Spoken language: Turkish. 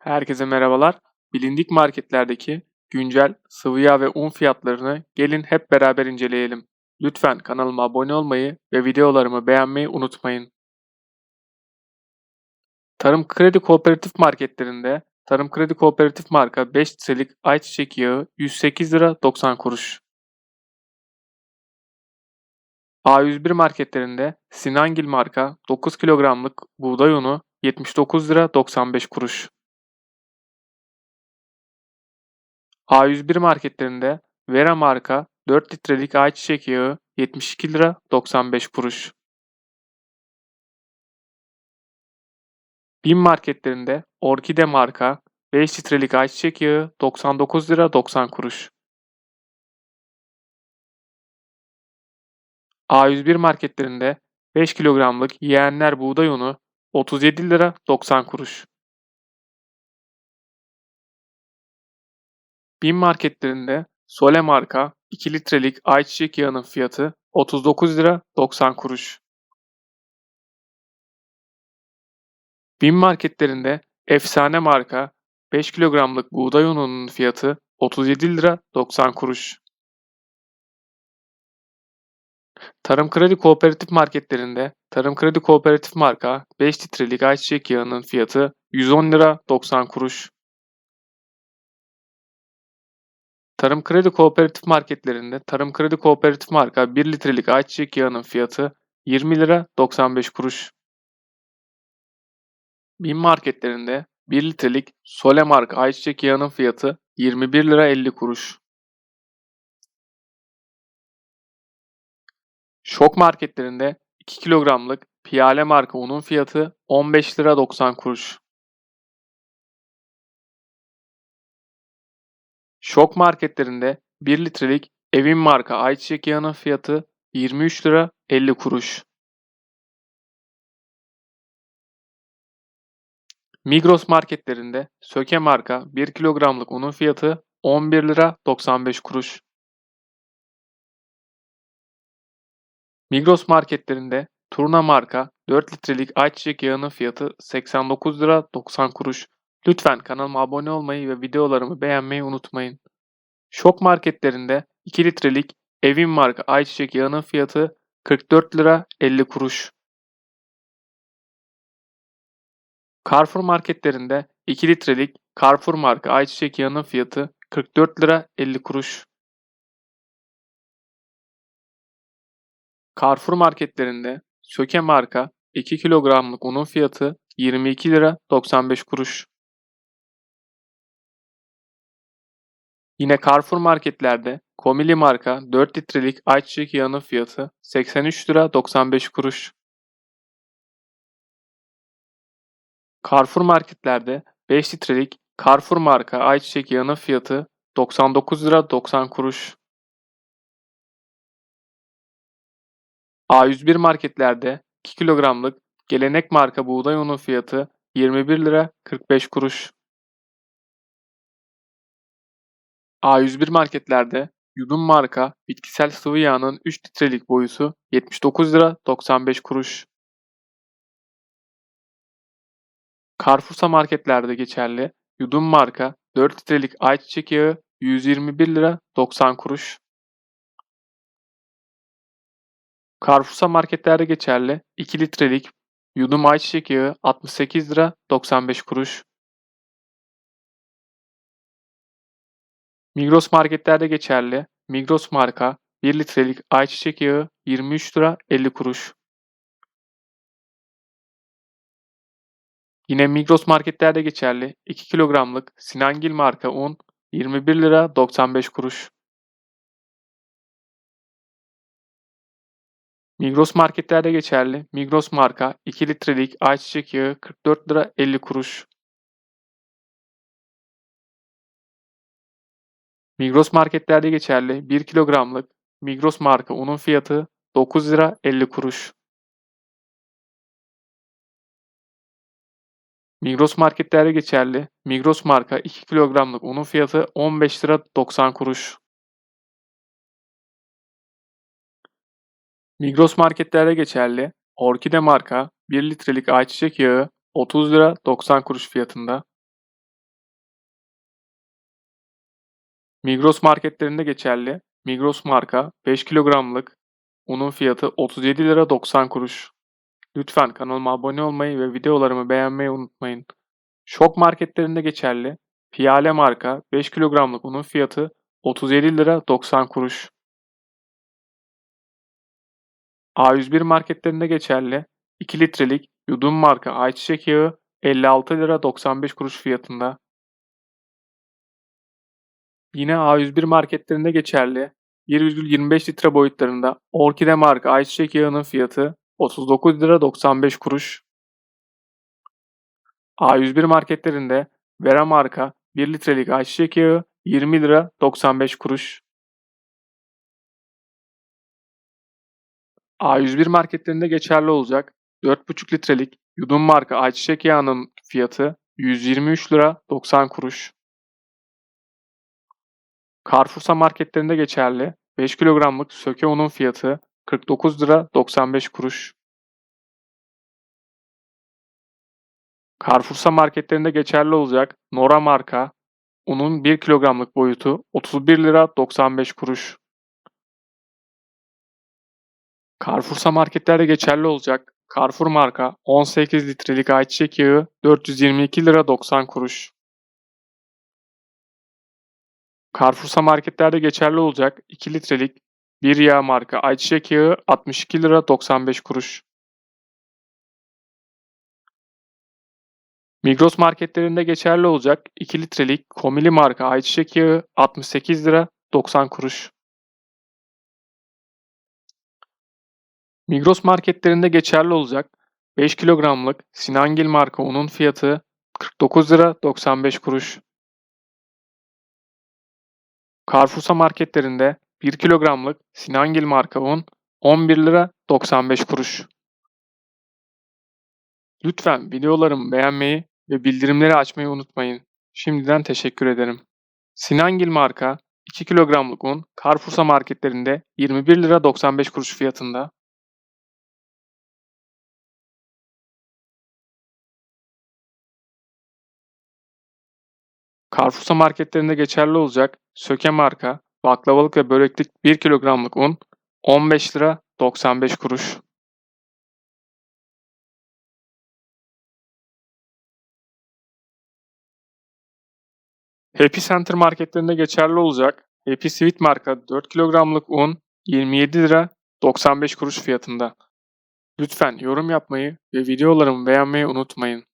Herkese merhabalar. Bilindik marketlerdeki güncel sıvı yağ ve un fiyatlarını gelin hep beraber inceleyelim. Lütfen kanalıma abone olmayı ve videolarımı beğenmeyi unutmayın. Tarım Kredi Kooperatif marketlerinde Tarım Kredi Kooperatif marka 5 litrelik ayçiçek yağı 108 lira 90 kuruş. A101 marketlerinde Sinangil marka 9 kilogramlık buğday unu 79 lira 95 kuruş. A101 marketlerinde Vera marka 4 litrelik ayçiçek yağı 72 lira 95 kuruş. BİM marketlerinde Orkide marka 5 litrelik ayçiçek yağı 99 lira 90 kuruş. A101 marketlerinde 5 kilogramlık yeğenler buğday unu 37 lira 90 kuruş. BİM marketlerinde Sole marka 2 litrelik ayçiçek yağının fiyatı 39 lira 90 kuruş. BİM marketlerinde Efsane marka 5 kilogramlık buğday ununun fiyatı 37 lira 90 kuruş. Tarım Kredi Kooperatif marketlerinde Tarım Kredi Kooperatif marka 5 litrelik ayçiçek yağının fiyatı 110 lira 90 kuruş. Tarım Kredi Kooperatif marketlerinde Tarım Kredi Kooperatif marka 1 litrelik ayçiçek yağının fiyatı 20 lira 95 kuruş. BİM marketlerinde 1 litrelik Sole marka ayçiçek yağının fiyatı 21 lira 50 kuruş. Şok marketlerinde 2 kilogramlık Piyale marka unun fiyatı 15 lira 90 kuruş. Şok marketlerinde 1 litrelik Evin marka ayçiçek yağının fiyatı 23 lira 50 kuruş. Migros marketlerinde Söke marka 1 kilogramlık unun fiyatı 11 lira 95 kuruş. Migros marketlerinde Turna marka 4 litrelik ayçiçek yağının fiyatı 89 lira 90 kuruş. Lütfen kanalıma abone olmayı ve videolarımı beğenmeyi unutmayın. Şok marketlerinde 2 litrelik Evin marka ayçiçek yağının fiyatı 44 lira 50 kuruş. Carrefour marketlerinde 2 litrelik Carrefour marka ayçiçek yağının fiyatı 44 lira 50 kuruş. Carrefour marketlerinde Söke marka 2 kilogramlık unun fiyatı 22 lira 95 kuruş. Yine Carrefour marketlerde Komili marka 4 litrelik ayçiçek yağının fiyatı 83 lira 95 kuruş. Carrefour marketlerde 5 litrelik Carrefour marka ayçiçek yağının fiyatı 99 lira 90 kuruş. A101 marketlerde 2 kilogramlık Gelenek marka buğday unu fiyatı 21 lira 45 kuruş. A101 marketlerde Yudum marka bitkisel sıvı yağının 3 litrelik boyusu 79 lira 95 kuruş. Carrefour'sa marketlerde geçerli Yudum marka 4 litrelik ayçiçek yağı 121 lira 90 kuruş. Carrefour'sa marketlerde geçerli 2 litrelik Yudum ayçiçek yağı 68 lira 95 kuruş. Migros marketlerde geçerli Migros marka 1 litrelik ayçiçek yağı 23 lira 50 kuruş. Yine Migros marketlerde geçerli 2 kilogramlık Sinangil marka un 21 lira 95 kuruş. Migros marketlerde geçerli Migros marka 2 litrelik ayçiçek yağı 44 lira 50 kuruş. Migros marketlerde geçerli 1 kilogramlık Migros marka unun fiyatı 9 lira 50 kuruş. Migros marketlerde geçerli Migros marka 2 kilogramlık unun fiyatı 15 lira 90 kuruş. Migros marketlerde geçerli Orkide marka 1 litrelik ayçiçek yağı 30 lira 90 kuruş fiyatında. Migros marketlerinde geçerli. Migros marka 5 kilogramlık unun fiyatı 37 lira 90 kuruş. Lütfen kanalıma abone olmayı ve videolarımı beğenmeyi unutmayın. Şok marketlerinde geçerli. Piyale marka 5 kilogramlık unun fiyatı 37 lira 90 kuruş. A101 marketlerinde geçerli. 2 litrelik yudum marka ayçiçek yağı 56 lira 95 kuruş fiyatında. Yine A101 marketlerinde geçerli. 1,25 litre boyutlarında Orkide marka ayçiçek yağının fiyatı 39 lira 95 kuruş. A101 marketlerinde Vera marka 1 litrelik ayçiçek yağı 20 lira 95 kuruş. A101 marketlerinde geçerli olacak 4,5 litrelik yudum marka ayçiçek yağının fiyatı 123 lira 90 kuruş. Carrefour'sa marketlerinde geçerli 5 kilogramlık söke unun fiyatı 49 lira 95 kuruş. Carrefour'sa marketlerinde geçerli olacak Nora marka unun 1 kilogramlık boyutu 31 lira 95 kuruş. Carrefour'sa marketlerde geçerli olacak Carrefour marka 18 litrelik ayçiçek yağı 422 lira 90 kuruş. Carrefour'sa marketlerde geçerli olacak 2 litrelik bir yağ marka ayçiçek yağı 62 lira 95 kuruş. Migros marketlerinde geçerli olacak 2 litrelik Komili marka ayçiçek yağı 68 lira 90 kuruş. Migros marketlerinde geçerli olacak 5 kilogramlık Sinangil marka unun fiyatı 49 lira 95 kuruş. Carrefour'sa marketlerinde 1 kilogramlık Sinangil marka un 11 lira 95 kuruş. Lütfen videolarımı beğenmeyi ve bildirimleri açmayı unutmayın. Şimdiden teşekkür ederim. Sinangil marka 2 kilogramlık un Carrefour'sa marketlerinde 21 lira 95 kuruş fiyatında. Carrefour'sa marketlerinde geçerli olacak Söke marka baklavalık ve böreklik 1 kilogramlık un 15 lira 95 kuruş. Happy Center marketlerinde geçerli olacak Happy Sweet marka 4 kilogramlık un 27 lira 95 kuruş fiyatında. Lütfen yorum yapmayı ve videolarımı beğenmeyi unutmayın.